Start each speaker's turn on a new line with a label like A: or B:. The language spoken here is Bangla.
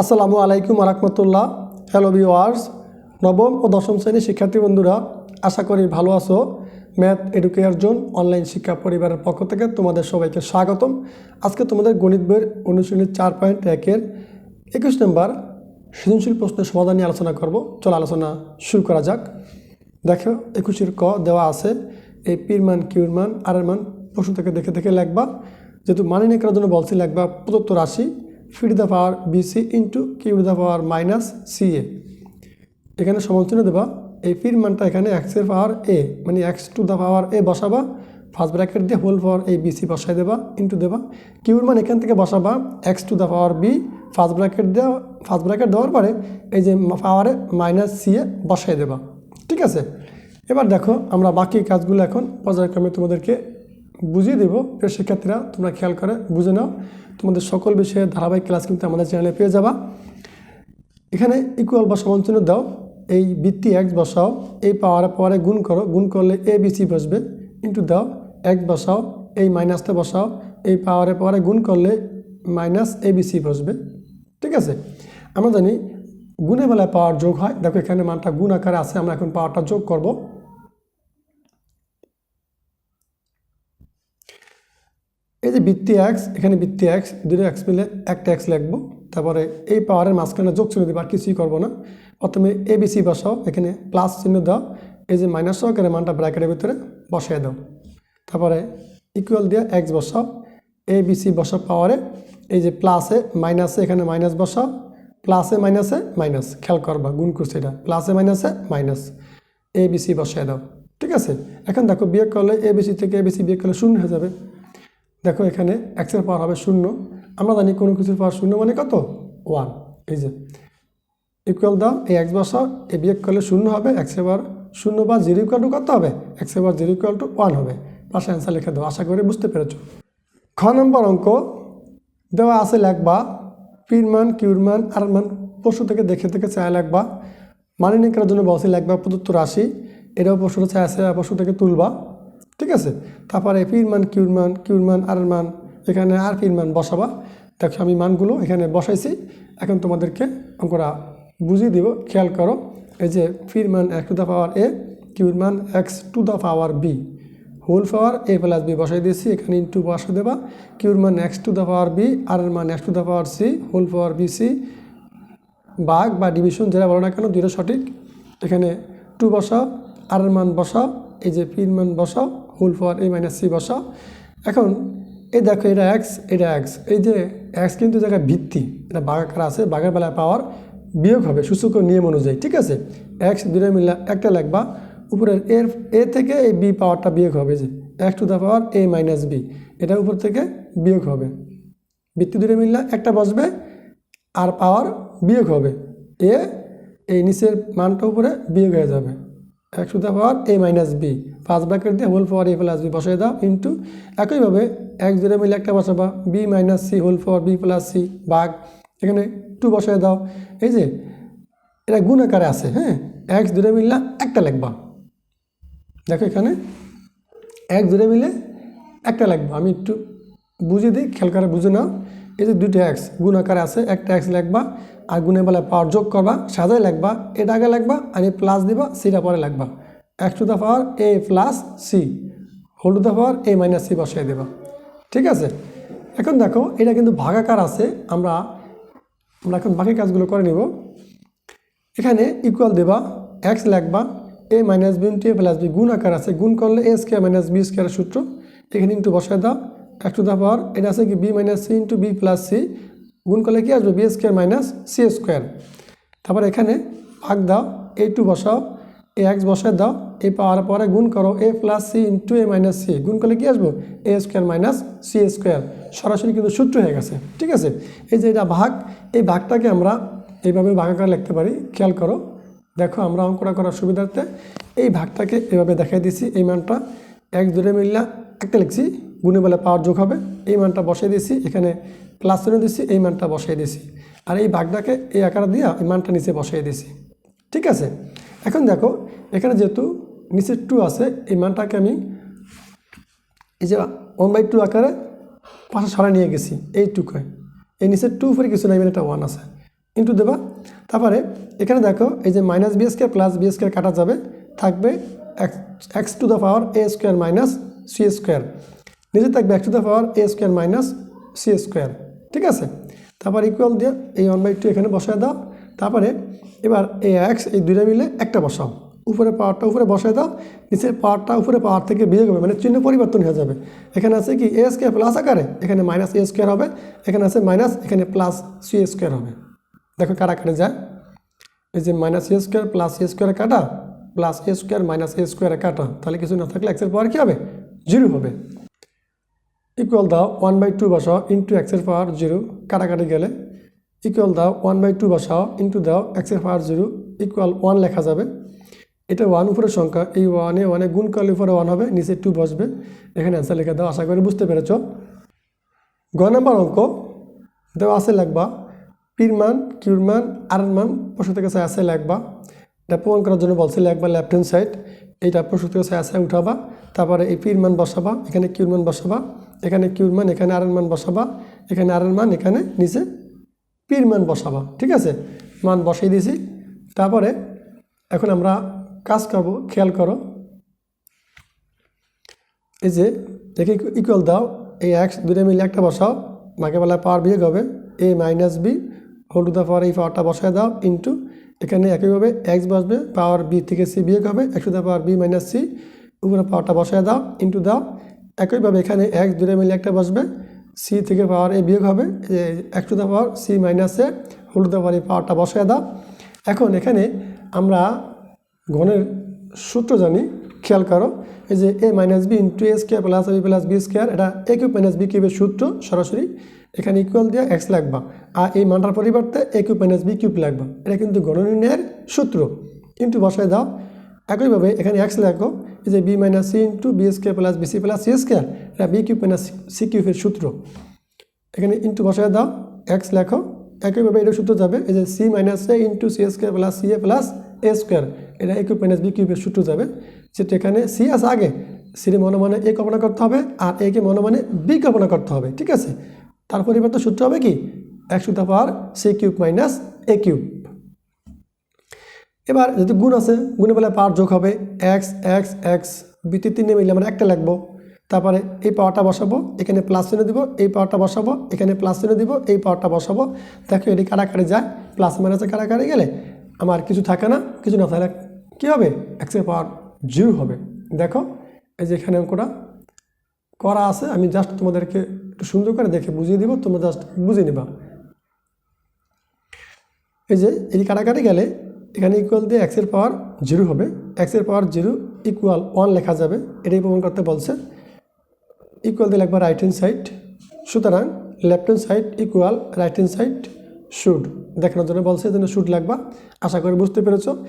A: আসসালামু আলাইকুম রহমতুল্লাহ হ্যালো ভিওয়ার্স নবম ও দশম শ্রেণির শিক্ষার্থী বন্ধুরা, আশা করি ভালো আছো। ম্যাথ এডুকেয়ার জোন অনলাইন শিক্ষা পরিবারের পক্ষ থেকে তোমাদের সবাইকে স্বাগতম। আজকে তোমাদের গণিত বইয়ের অনুশীলনী চার পয়েন্ট একের একুশ নম্বর সৃজনশীল প্রশ্নের সমাধান নিয়ে আলোচনা করব। চলো আলোচনা শুরু করা যাক। দেখো, একুশের ক দেওয়া আছে, এই পির মান, কিউর মান, আর মান প্রশ্ন থেকে দেখে দেখে লিখবা। যেহেতু মানে নিয়ে করার জন্য বলছি, লিখবা প্রদত্ত রাশি। Phi to the power BC into Q to the power minus C A এখানে সমালোচনা দেবা। এই পির মানটা এখানে এক্সের পাওয়ার এ মানে X to the power A বসাবা। First bracket দিয়ে হোল পাওয়ার এই বিসি বসাই দেবা ইন্টু দেবা। কিউর মান এখান থেকে বসাবা X to the power B first bracket দেওয়া ফার্স্ট ব্র্যাকেট দেওয়ার পরে এই যে পাওয়ারে মাইনাস সি এ বসাই দেবা। ঠিক আছে? এবার দেখো, আমরা বাকি কাজগুলো এখন পর্যায়ক্রমে তোমাদেরকে বুঝিয়ে দেবো। শিক্ষার্থীরা তোমরা খেয়াল করে, বুঝে নাও। তোমাদের সকল বিষয়ে ধারাবাহিক ক্লাস কিন্তু আমাদের চ্যানেলে পেয়ে যাবা। এখানে ইকুয়াল বা সমাঞ্চন্য দাও। এই বৃত্তি এক্স বসাও। এই পাওয়ারে পাওয়ারে গুণ করো। গুণ করলে এ বিসি বসবে। ইন্টু দাও। এক্স বসাও। এই মাইনাসটা বসাও। এই পাওয়ারে পাওয়ারে গুণ করলে মাইনাস এ বিসি বসবে। ঠিক আছে? আমরা জানি গুণে বেলায় পাওয়ার যোগ হয়। দেখো এখানে মানটা গুণ আকারে আছে। আমরা এখন পাওয়ারটা যোগ করব। এই যে বৃত্তি এক্স এখানে বৃত্তি এক্স দুটো এক্স মিলে একটা এক্স লিখব। তারপরে এই পাওয়ারের মাঝখানে যোগ চিহ্ন দিবা, আর কিছুই করব না। প্রথমে এ বি বিসি বসাও, এখানে প্লাস চিহ্ন দাও। এই যে মাইনাস সহকারে মানটা ব্র্যাকেটের ভিতরে বসাই দাও। তারপরে ইকুয়াল দিয়ে এক্স বসাও। এ বি বিসি বসাও পাওয়ারে এই যে প্লাসে মাইনাসে এখানে মাইনাস বসাও। প্লাসে মাইনাসে মাইনাস খেয়াল করবা, গুণ করছে এটা। প্লাসে মাইনাসে মাইনাস এ বি বিসি বসাই দাও। ঠিক আছে? এখন দেখো বিয়োগ করলে এ বি বিসি থেকে এ বি বিসি বিয়োগ করলে শূন্য হয়ে যাবে। দেখো এখানে এক্সের পাওয়ার হবে শূন্য। আমরা জানি কোনো কিছুর পাওয়ার শূন্য মানে কত? ওয়ান এই যে ইকুয়াল দাও, এই এক্স বসাও এ বিয়োগ করলে শূন্য হবে এক্সের পাওয়ার শূন্য বা জিরো ইকুয়াল টু কত হবে? এক্সের power zero equal to one হবে। পাশে অ্যান্সার লিখে দাও, আশা করি বুঝতে পেরেছ। খ নম্বর অঙ্ক, দেওয়া আছে লেখবা পির মান কিউর মান আর মান পশু থেকে দেখে থেকে চায় লেখবা। মানে নিয়ে করার জন্য বসে লেখবা প্রদত্ত রাশি, এটাও পশুর চায় আছে পশু থেকে তুলবা। ঠিক আছে? তারপরে পির মান, কিউর মান কিউর মান, আর মান, এখানে আর পির মান বসাবা। দেখো, আমি মানগুলো এখানে বসাইছি। এখন তোমাদেরকে অঙ্কটা বুঝিয়ে দিব। খেয়াল করো, এই যে পির মান X to the power A, কিউর মান X to the power B whole power A plus B বসাই দিয়েছি। এখানে ইন্টু বসা দেবা। কিউর মান X to the power B আর এর মান X to the power C whole power B C বাঘ বা ডিভিশন যেটা বলো না কেন দুটো সঠিক। এখানে টু বসাও, আর এর মান বসাও, এই যে পির মান বসাও whole power A minus C বসাও। এখন এই দেখো এটা এক্স এটা এক্স এই যে এক্স কিন্তু জায়গায় ভিত্তি, এটা বাঘাকার আছে, বাঘের বেলায় পাওয়ার বিয়োগ হবে সূচক নিয়ম অনুযায়ী, ঠিক আছে? এক্স দুটো মিলে একটা লাগবা উপরের এর এ থেকে এই বি পাওয়ারটা বিয়োগ হবে যে X to the power A minus B এটা উপর থেকে বিয়োগ হবে। বৃত্তি দুটো মিললে একটা বসবে, আর পাওয়ার বিয়োগ হবে। এ, এই নিচের মানটা উপরে বিয়োগ হয়ে যাবে। এক to power A minus B পাঁচ ব্র্যাকেট দিয়ে whole power A plus B বসাই দাও ইন্টু একইভাবে এক জিরো মিলে একটা বসাবা। B minus C whole power B plus C বাঘ এখানে টু বসাই দাও। এই যে, এটা গুণ আকারে আছে হ্যাঁ? এক জিরো মিললে একটা লিখবা দেখো এখানে, এক জুড়ে মিলে একটা লাগবে। আমি একটু বুঝিয়ে দিই, খেয়াল করে বুঝে নাও। এই যে দুইটা এক্স গুণ আকারে আছে, একটা এক্স লাগবা আর গুণের বেলায় পাওয়ার যোগ করবা সাজাই লাগবা এটা আগে লাগবা আর এই প্লাস দিবা সিটা পরে লাগবা X to the power A plus C whole to the power A minus C বসাই দেবা। ঠিক আছে? এখন দেখো, এটা কিন্তু ভাগাকার আছে, আমরা আমরা এখন বাকি কাজগুলো করে নিব। এখানে ইকুয়াল দেবা x লাগবা A minus B into A plus B গুণ আকার আছে, গুণ করলে এ স্কোয়ার মাইনাস বি স্কোয়ারের সূত্র, এখানে ইন্টু বসায় দাও। এক টু দা পাওয়ার, এটা আছে কি B minus C into B plus C গুণ করলে কি আসবে B square minus C square তারপর এখানে ভাগ দাও এ টু বসাও এ এক্স বসায় দাও এ পাওয়ার পরে গুণ করো A plus C into A minus C গুণ করলে কি আসব? A square minus C square সরাসরি কিন্তু সূত্র হয়ে গেছে, ঠিক আছে? এই যে এটা ভাগ, এই ভাগটাকে আমরা এইভাবে ভাগাকার লিখতে পারি, খেয়াল করো। দেখো আমরা অঙ্কটা করার সুবিধার্থে এই ভাগটাকে এভাবে দেখাই দিছি এই মানটা এক দূরে মিললা একটা লিখছি গুণে বলে পাওয়ার যোগ হবে। এই মানটা বসাই দিয়েছি, এখানে প্লাস চিহ্ন দিচ্ছি এই মানটা বসাই দিয়েছি। আর এই ভাগটাকে এই আকার দিয়া এই মানটা নিচে বসাই দিয়েছি। ঠিক আছে? এখন দেখো, এখানে যেহেতু নিচে টু আছে, এই মানটাকে আমি এই যে ওয়ান বাই টু আকারে পাশে সরাই নিয়ে গেছি, এই টুকে এই নিচে টু উপরে কিছু নাই মানে একটা ওয়ান আছে। ইন্টু দেবা। তারপরে এখানে দেখো, এই যে minus B square plus B square কাটা যাবে, থাকবে X to the power A square minus C square নিচে থাকবে X to the power A square minus C square ঠিক আছে? তারপর ইকুয়াল দিয়ে এই ওয়ান বাই টু এখানে বসায় দাও, তারপরে এবার এই এক্স এই দুইটা মিলে একটা বসাও। উপরে পাওয়ারটা উপরে বসায় দাও, নিচের পাওয়ারটা উপরে পাওয়ার থেকে বিয়োগ হবে মানে চিহ্ন পরিবর্তন হয়ে যাবে। এখানে আছে কি এ স্কোয়ার প্লাস আকারে, এখানে মাইনাস এ স্কোয়ার হবে, এখানে আছে মাইনাস এখানে প্লাস সি স্কোয়ার হবে। দেখো কাটাকাটি যায়। এই যে minus A square plus A স্কোয়ারে কাটা plus A square minus A স্কোয়ারে কাটা, তাহলে কিছু না থাকলে এক্সের পাওয়ার কী হবে? জিরো হবে। ইকুয়াল দাও ওয়ান বাই টু বসাও ইন্টু এক্সের পাওয়ার জিরো কাটাকাটি গেলে ইকুয়াল দাও ওয়ান বাই টু বসাও ইন্টু দাও এক্সের পাওয়ার জিরো ইকুয়াল ওয়ান লেখা যাবে। এটা ওয়ান উপরের সংখ্যা, এই ওয়ানে ওয়ানে গুণ করলে উপরে ওয়ান হবে, নিচে টু বসবে। এখানে অ্যান্সার লিখে দাও, আশা করি বুঝতে পেরেছ। গ নাম্বার অঙ্ক, দেওয়া আছে লাগবা পির মান, কিউর মান, আর মান পশু থেকে চাই আছে লাগবা এটা প্রমাণ করার জন্য বলছে লাগবা লেফট হ্যান্ড সাইড এইটা থেকে চাই আছে, উঠাবা, তারপরে এই পির মান বসাবা, এখানে কিউর মান বসাবা। এখানে কিউর মান, এখানে আর মান বসাবা, এখানে আর মান, এখানে নিচে পির মান বসাবা, ঠিক আছে? মান বসাই দিয়েছি। তারপরে এখন আমরা কাজ করব, খেয়াল করো। এই যে, একে ইকুয়াল দাও, এই এক্স দুটো মিলে একটা বসাও, মাকে বেলায় পাওয়ার বিয়োগ হবে A minus B whole to the power এই পাওয়ারটা বসায় দাও ইন্টু এখানে একইভাবে এক্স বসবে পাওয়ার বি থেকে সি বিয়োগ হবে X to the power B minus C উপরে পাওয়ারটা বসায় দাও ইন্টু দাও একইভাবে এখানে এক্স দুটো মিলে একটা বসবে সি থেকে পাওয়ার এ বিয়োগ হবে X to the power C minus A whole to the power এই পাওয়ারটা বসায় দাও। এখন এখানে আমরা ঘনের সূত্র জানি, খেয়াল করো, এই যে A minus B into A square plus B plus B square এটা এ কিউব মাইনাস বি কিউবের সূত্র সরাসরি, এখানে ইকুয়াল দিয়ে এক্স লাগবা, আর এই মানটার পরিবর্তে A cube minus B cube লাগবা, এটা কিন্তু গণনির্ণয়ের সূত্র। কিন্তু বসায় দাও, একইভাবে এখানে এক্স লাগো যে B minus C into B square plus B C plus C square এটা বি কিউ মাইনাস সি কিউবের সূত্র। এখানে ইন্টু বসায় দাও এক্স লেখো, একইভাবে এটা সূত্র যাবে, এই যে C minus A into C square plus C A plus A square এটা এ কিউব মাইনাস বি কিউবের সূত্র যাবে। যেটা এখানে সি আছে আগে সির মনে মনে এ কল্পনা করতে হবে আর একে মনে মনে বি কল্পনা করতে হবে, ঠিক আছে? তার পরিবর্তে সূত্র হবে কি? একশো the power C cube minus A cube এবার যদি গুণ আছে, গুণে বেলায় পাওয়ার যোগ হবে এক্স এক্স এক্স বিতে তিনে মিলে আমরা একটা লাগবো তারপরে এই পাওয়ারটা বসাবো, এখানে প্লাস চিহ্ন দিব, এই পাওয়ারটা বসাবো, এখানে প্লাস চিহ্ন দিব, এই পাওয়ারটা বসাবো। দেখো এটি কাটাকাটি যায় প্লাস মাইনাসে কাটাকাটি গেলে আমার কিছু থাকে না, কিছু না তাহলে কী হবে? এক্সের পাওয়ার জিরো হবে। দেখো, এই যে এখানে অঙ্কটা করা আছে, আমি জাস্ট তোমাদেরকে একটু সুন্দর করে দেখে বুঝিয়ে দিব, তোমরা জাস্ট বুঝে নিবা। এই যে এই কাটাকাটি গেলে এখানে ইকুয়াল দিয়ে এক্সের পাওয়ার জিরো হবে। এক্সের পাওয়ার জিরো ইকুয়াল ওয়ান লেখা যাবে। এটাই প্রমাণ করতে বলছে। ইকুয়াল দিয়ে লেখবা রাইট হ্যান্ড সাইড সুতরাং left hand side equal right hand side should দেখানোর জন্য বলছে, এই জন্য শুড লাগবা। আশা করি বুঝতে পেরেছ।